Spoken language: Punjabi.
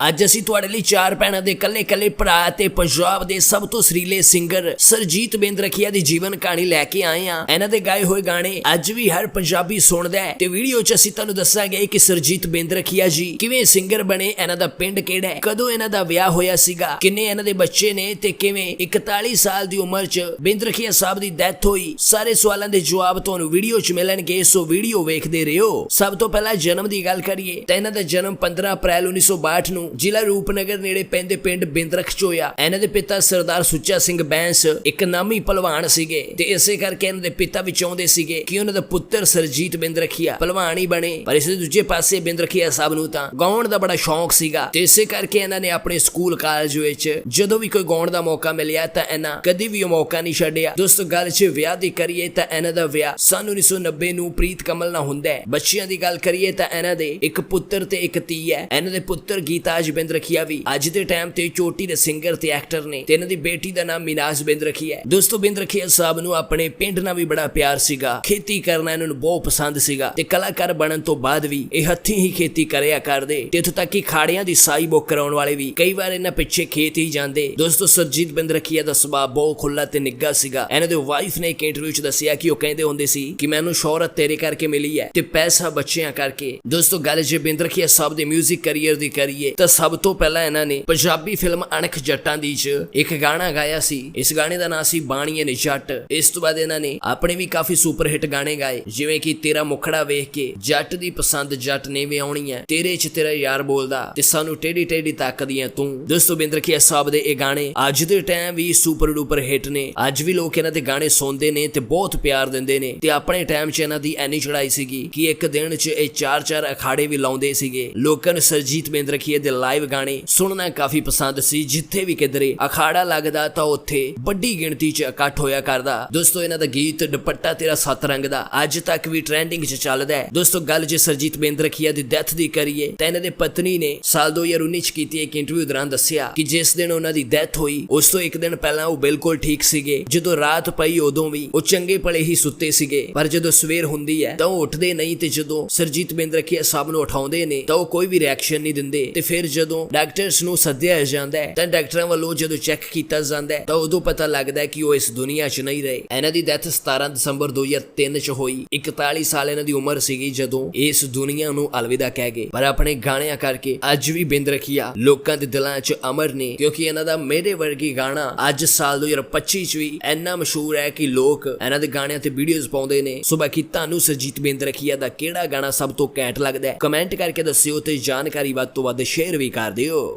ਅੱਜ ਅਸੀਂ ਤੁਹਾਡੇ ਲਈ ਚਾਰ ਭੈਣਾਂ ਦੇ ਕੱਲੇ-ਕੱਲੇ ਭਰਾ ਤੇ ਪੰਜਾਬ ਦੇ ਸਭ ਤੋਂ ਸਰੀਲੇ ਸਿੰਗਰ ਸਰਜੀਤ ਬਿੰਦਰਖੀਆ ਦੀ ਜੀਵਨ ਕਹਾਣੀ ਲੈ ਕੇ ਆਏ ਹਾਂ। ਇਹਨਾਂ ਦੇ ਗਾਏ ਹੋਏ ਗਾਣੇ ਅੱਜ ਵੀ ਹਰ ਪੰਜਾਬੀ ਸੁਣਦਾ ਹੈ ਤੇ ਵੀਡੀਓ 'ਚ ਅਸੀਂ ਤੁਹਾਨੂੰ ਦੱਸਾਂਗੇ ਕਿ ਸਰਜੀਤ ਬਿੰਦਰਖੀਆ ਜੀ ਕਿਵੇਂ ਸਿੰਗਰ ਬਣੇ, ਇਹਨਾਂ ਦਾ ਪਿੰਡ ਕਿਹੜਾ ਹੈ, ਕਦੋਂ ਇਹਨਾਂ ਦਾ ਵਿਆਹ ਹੋਇਆ ਸੀਗਾ, ਕਿੰਨੇ ਇਹਨਾਂ ਦੇ ਬੱਚੇ ਨੇ ਤੇ ਕਿਵੇਂ 41 ਸਾਲ ਦੀ ਉਮਰ 'ਚ ਬਿੰਦਰਖੀਆ ਸਾਹਿਬ ਦੀ ਡੈਥ ਹੋਈ। ਸਾਰੇ ਸਵਾਲਾਂ ਦੇ ਜਵਾਬ ਤੁਹਾਨੂੰ ਵੀਡੀਓ 'ਚ ਮਿਲਣਗੇ, ਸੋ ਵੀਡੀਓ ਵੇਖਦੇ ਰਹੋ। ਸਭ ਤੋਂ ਪਹਿਲਾਂ ਜਨਮ ਦੀ ਗੱਲ ਕਰੀਏ ਤਾਂ ਇਹਨਾਂ ਦਾ ਜਨਮ 15 ਅਪ੍ਰੈਲ 1962 ਨੂੰ ਜ਼ਿਲ੍ਹਾ ਰੂਪਨਗਰ ਨੇੜੇ ਪੈਂਦੇ ਪਿੰਡ ਬਿੰਦਰਖ 'ਚ ਇਹਨਾਂ ਦੇ ਪਿਤਾ ਸਰਦਾਰ ਸੁੱਚਾ ਸਿੰਘ ਬੈਂਸ ਇੱਕ ਨਾਮੀ ਪਹਿਲਵਾਨ ਸੀਗੇ ਤੇ ਇਸੇ ਕਰਕੇ ਇਹਨਾਂ ਦੇ ਪਿਤਾ ਵੀ ਚਾਹੁੰਦੇ ਸੀਗੇ ਕਿ ਉਹਨਾਂ ਦਾ ਪੁੱਤਰ ਸਰਜੀਤ ਬਿੰਦਰਖੀਆ ਪਹਿਲਵਾਨ ਹੀ ਬਣੇ। ਪਰ ਇਸ ਦੇ ਦੂਜੇ ਪਾਸੇ ਬਿੰਦਰਖੀਆ ਸਾਹਿਬ ਨੂੰ ਤਾਂ ਗਾਉਣ ਦਾ ਬੜਾ ਸ਼ੌਂਕ ਸੀਗਾ ਤੇ ਇਸੇ ਕਰਕੇ ਇਹਨਾਂ ਨੇ ਆਪਣੇ ਸਕੂਲ ਕਾਲਜ ਵਿੱਚ ਜਦੋਂ ਵੀ ਕੋਈ ਗਾਉਣ ਦਾ ਮੌਕਾ ਮਿਲਿਆ ਤਾਂ ਇਹਨਾਂ ਕਦੀ ਵੀ ਉਹ ਮੌਕਾ ਨਹੀਂ ਛੱਡਿਆ। ਦੋਸਤੋ, ਗੱਲ 'ਚ ਵਿਆਹ ਦੀ ਕਰੀਏ ਤਾਂ ਇਹਨਾਂ ਦਾ ਵਿਆਹ ਸਨ 1990 ਨੂੰ ਪ੍ਰੀਤ ਕਮਲ ਨਾਲ ਹੁੰਦਾ ਹੈ। ਬੱਚਿਆਂ ਦੀ ਗੱਲ ਕਰੀਏ ਤਾਂ ਇਹਨਾਂ ਦੇ ਇੱਕ ਪੁੱਤਰ ਤੇ ਇੱਕ ਧੀ ਹੈ। ਇਹਨਾਂ ਦੇ ਪੁੱਤਰ ਗੀਤਾ ਬਿੰਦ ਬਿੰਦਰਖੀਆ ਵੀ। ਅੱਜ ਦੇ ਟਾਈਮ ਤੇ ਚੋਟੀ ਦੇ ਸਿੰਗਰ ਤੇ ਐਕਟਰ ਨੇ ਤੇ ਇਹਨਾਂ ਦੀ ਬੇਟੀ ਦਾ ਨਾਮ ਮਿਨਾਜ ਬਿੰਦਰਖੀਆ ਹੈ। ਦੋਸਤੋ, ਬਿੰਦਰਖੀਆ ਸਾਹਿਬ ਨੂੰ ਆਪਣੇ ਪਿੰਡ ਨਾਲ ਵੀ ਬੜਾ ਪਿਆਰ ਸੀਗਾ। ਖੇਤੀ ਕਰਨਾ ਇਹਨਾਂ ਨੂੰ ਬਹੁਤ ਪਸੰਦ ਸੀਗਾ ਤੇ ਕਲਾਕਾਰ ਬਣਨ ਤੋਂ ਬਾਅਦ ਵੀ ਇਹ ਹੱਥੀਂ ਹੀ ਖੇਤੀ ਕਰਿਆ ਕਰਦੇ। ਤੇ ਇੱਥੋਂ ਤੱਕ ਕਿ ਖਾੜਿਆਂ ਦੀ ਸਾਈ ਬੁੱਕ ਕਰਾਉਣ ਵਾਲੇ ਵੀ ਕਈ ਵਾਰ ਇਹਨਾਂ ਪਿੱਛੇ ਖੇਤ ਹੀ ਜਾਂਦੇ। ਦੋਸਤੋ, ਸਰਜੀਤ ਬਿੰਦਰਖੀਆ ਦਾ ਸੁਭਾਅ ਬਹੁਤ ਖੁੱਲਾ ਤੇ ਨਿੱਘਾ ਸੀਗਾ। ਇਹਨਾਂ ਦੇ ਵਾਈਫ ਨੇ ਇੱਕ ਇੰਟਰਵਿਊ 'ਚ ਦੱਸਿਆ ਕਿ ਉਹ ਕਹਿੰਦੇ ਹੁੰਦੇ ਸੀ ਕਿ ਮੈਨੂੰ ਸ਼ੋਹਰਤ ਤੇਰੇ ਕਰਕੇ ਮਿਲੀ ਹੈ ਤੇ ਪੈਸਾ ਬੱਚਿਆਂ ਕਰਕੇ। ਦੋਸਤੋ, ਗੱਲ ਜੇ ਬਿੰਦ ਰਖੀਆ ਸਾਹਿਬ ਦੇ 뮤직 ਕੈਰੀਅਰ ਦੀ ਕਰੀਏ ਤਾਂ ਸਭ ਤੋਂ ਪਹਿਲਾਂ ਇਹਨਾਂ ਨੇ ਪੰਜਾਬੀ ਫਿਲਮ ਅਣਖ ਜੱਟਾਂ ਦੀ 'ਚ ਇੱਕ ਗਾਣਾ ਗਾਇਆ ਸੀ। ਇਸ ਗਾਣੇ ਦਾ ਨਾਂ ਸੀ ਬਾਣੀਏ ਨੇ ਜੱਟ। ਇਸ ਤੋਂ ਬਾਅਦ ਇਹਨਾਂ ਨੇ ਆਪਣੇ ਵੀ ਕਾਫੀ ਸੁਪਰ ਹਿੱਟ ਗਾਣੇ ਗਾਏ, ਜਿਵੇਂ ਕਿ ਤੇਰਾ ਮੁਖੜਾ ਵੇਖ ਕੇ ਜੱਟ ਦੀ ਪਸੰਦ ਜੱਟ ਨੇ ਵੀ ਆਉਣੀ ਹੈ, ਤੇਰੇ 'ਚ ਤੇਰਾ ਯਾਰ ਬੋਲਦਾ ਤੇ ਸਾਨੂੰ ਟੇਢੀ ਟੇਢੀ ਤੱਕਦੀਆਂ ਤੂੰ। ਦੋਸਤੋ ਬਿੰਦਰਖੀਆ ਸਾਹਿਬ ਦੇ ਇਹ ਗਾਣੇ ਅੱਜ ਦੇ ਟਾਈਮ ਵੀ ਸੁਪਰ ਡੂਪਰ ਹਿੱਟ ਨੇ? ਅੱਜ ਵੀ ਲੋਕ ਇਹਨਾਂ ਦੇ ਗਾਣੇ ਸੁਣਦੇ ਨੇ ਤੇ ਬਹੁਤ ਪਿਆਰ ਦਿੰਦੇ ਨੇ ਤੇ ਆਪਣੇ ਟਾਈਮ 'ਚ ਇਹਨਾਂ ਦੀ ਐਨੀ ਚੜਾਈ ਸੀਗੀ ਕਿ ਇੱਕ ਦਿਨ 'ਚ ਇਹ ਚਾਰ ਚਾਰ ਅਖਾੜੇ ਵੀ ਲਾਉਂਦੇ ਸੀਗੇ। ਲੋਕਾਂ ਨੂੰ ਸਰਜੀਤ ਬਿੰਦਰਖੀਆ ਦੇ ਲਾਈਵ ਗਾਣੇ ਸੁਣਨਾ ਕਾਫੀ ਪਸੰਦ ਸੀ। ਜਿੱਥੇ ਵੀ ਕਿਧਰੇ ਅਖਾੜਾ ਲੱਗਦਾ ਤਾਂ ਉੱਥੇ ਵੱਡੀ ਗਿਣਤੀ 'ਚ ਇਕੱਠ ਹੋਇਆ ਕਰਦਾ। ਦੋਸਤੋ, ਇਹਨਾਂ ਦਾ ਗੀਤ ਦੁਪੱਟਾ ਤੇਰਾ ਸੱਤ ਰੰਗ ਦਾ ਅੱਜ ਤੱਕ ਵੀ ਟ੍ਰੈਂਡਿੰਗ 'ਚ ਚੱਲਦਾ ਹੈ। ਦੋਸਤੋ, ਗੱਲ ਜੇ ਸਰਜੀਤ ਬਿੰਦਰਖੀਆ ਦੀ ਡੈਥ ਦੀ ਕਰੀਏ, ਤਾਂ ਇਹਨਾਂ ਦੇ ਪਤਨੀ ਨੇ ਸਾਲ 2019 'ਚ ਕੀਤੀ ਇੱਕ ਇੰਟਰਵਿਊ ਦੌਰਾਨ ਦੱਸਿਆ ਕਿ ਜਿਸ ਦਿਨ ਉਹਨਾਂ ਦੀ ਡੈਥ ਹੋਈ, ਉਸ ਤੋਂ ਇੱਕ ਦਿਨ ਪਹਿਲਾਂ ਉਹ ਬਿਲਕੁਲ ਠੀਕ ਸੀਗੇ। ਜਦੋਂ ਰਾਤ ਪਈ, ਉਦੋਂ ਵੀ ਉਹ ਚੰਗੇ ਭਲੇ ਹੀ ਸੁੱਤੇ ਸੀਗੇ। ਪਰ ਜਦੋਂ ਸਵੇਰ ਹੁੰਦੀ ਹੈ, ਤਾਂ ਉਹ ਉੱਠਦੇ ਨਹੀਂ ਤੇ ਜਦੋਂ ਸਰਜੀਤ ਬੇਂਦਰਖੀਆ ਸਾਹਿਬ ਨੂੰ ਉਠਾਉਂਦੇ ਨੇ, ਤਾਂ ਉਹ ਕੋਈ ਵੀ ਰਿਐਕਸ਼ਨ ਨਹੀਂ ਦਿੰਦੇ। ਤੇ ਫਿਰ ਜਦੋਂ ਡਾਕਟਰਸ ਨੂੰ ਸੱਦਿਆ ਜਾਂਦਾ ਹੈ, ਤਾਂ ਡਾਕਟਰਾਂ ਵੱਲੋਂ ਜਦੋਂ ਚੈੱਕ ਕੀਤਾ ਜਾਂਦਾ ਹੈ, ਤਾਂ ਉਦੋਂ ਪਤਾ ਲੱਗਦਾ ਹੈ ਕਿ ਉਹ ਇਸ ਦੁਨੀਆ 'ਚ ਨਹੀਂ ਰਹੇ। ਇਹਨਾਂ ਦੀ ਡੈਥ 17 ਦਸੰਬਰ 2003 'ਚ ਹੋਈ। 41 ਸਾਲ ਇਹਨਾਂ ਦੀ ਉਮਰ ਸੀਗੀ ਜਦੋਂ ਇਸ ਦੁਨੀਆ ਨੂੰ ਅਲਵਿਦਾ ਕਹਿ ਗਏ। ਪਰ ਆਪਣੇ ਗਾਣਿਆਂ ਕਰਕੇ ਅੱਜ ਵੀ ਬਿੰਦਰਖੀਆ ਲੋਕਾਂ ਦੇ ਦਿਲਾਂ 'ਚ ਅਮਰ ਨੇ, ਕਿਉਂਕਿ ਇਹਨਾਂ ਦਾ ਮੇਰੇ ਵਰਗੀ ਗਾਣਾ ਅੱਜ ਸਾਲ 2025 'ਚ ਵੀ ਇੰਨਾ ਮਸ਼ਹੂਰ ਹੈ ਕਿ ਲੋਕ ਇਹਨਾਂ ਦੇ ਗਾਣਿਆਂ ਤੇ ਵੀਡੀਓਜ਼ ਪਾਉਂਦੇ ਨੇ। ਸੋ ਬਾਕੀ ਤੁਹਾਨੂੰ ਸਰਜੀਤ ਬਿੰਦਰਖੀਆ ਦਾ ਕਿਹੜਾ ਗਾਣਾ ਸਭ ਤੋਂ ਘੈਂਟ ਲੱਗਦਾ ਹੈ? ਕਮੈਂਟ ਕਰਕੇ ਦੱਸਿਓ ਤੇ ਜਾਣਕਾਰੀ ਵੱਧ ਤੋਂ ਵੱਧ ਸ਼ੇਅਰ servicardio.